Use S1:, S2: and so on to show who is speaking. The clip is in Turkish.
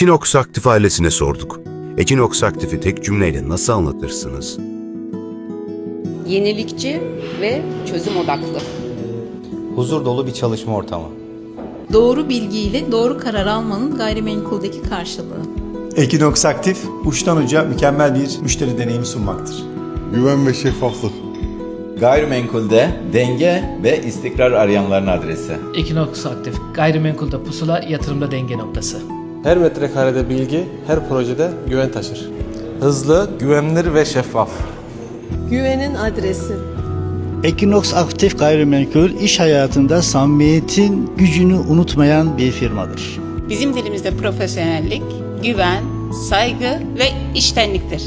S1: Ekinox Aktif ailesine sorduk. Ekinox Aktif'i tek cümleyle nasıl anlatırsınız?
S2: Yenilikçi ve çözüm odaklı.
S3: Huzur dolu bir çalışma ortamı.
S4: Doğru bilgiyle doğru karar almanın gayrimenkuldeki karşılığı.
S5: Ekinox Aktif, uçtan uca mükemmel bir müşteri deneyimi sunmaktır.
S6: Güven ve şeffaflık.
S7: Gayrimenkulde denge ve istikrar arayanların adresi.
S8: Ekinox Aktif, gayrimenkulde pusula, yatırımda denge noktası.
S9: Her metrekarede bilgi, her projede güven taşır. Hızlı, güvenilir ve şeffaf.
S10: Güvenin adresi.
S11: Ekinox Aktif Gayrimenkul iş hayatında samimiyetin gücünü unutmayan bir firmadır.
S12: Bizim dilimizde profesyonellik, güven, saygı ve iştenliktir.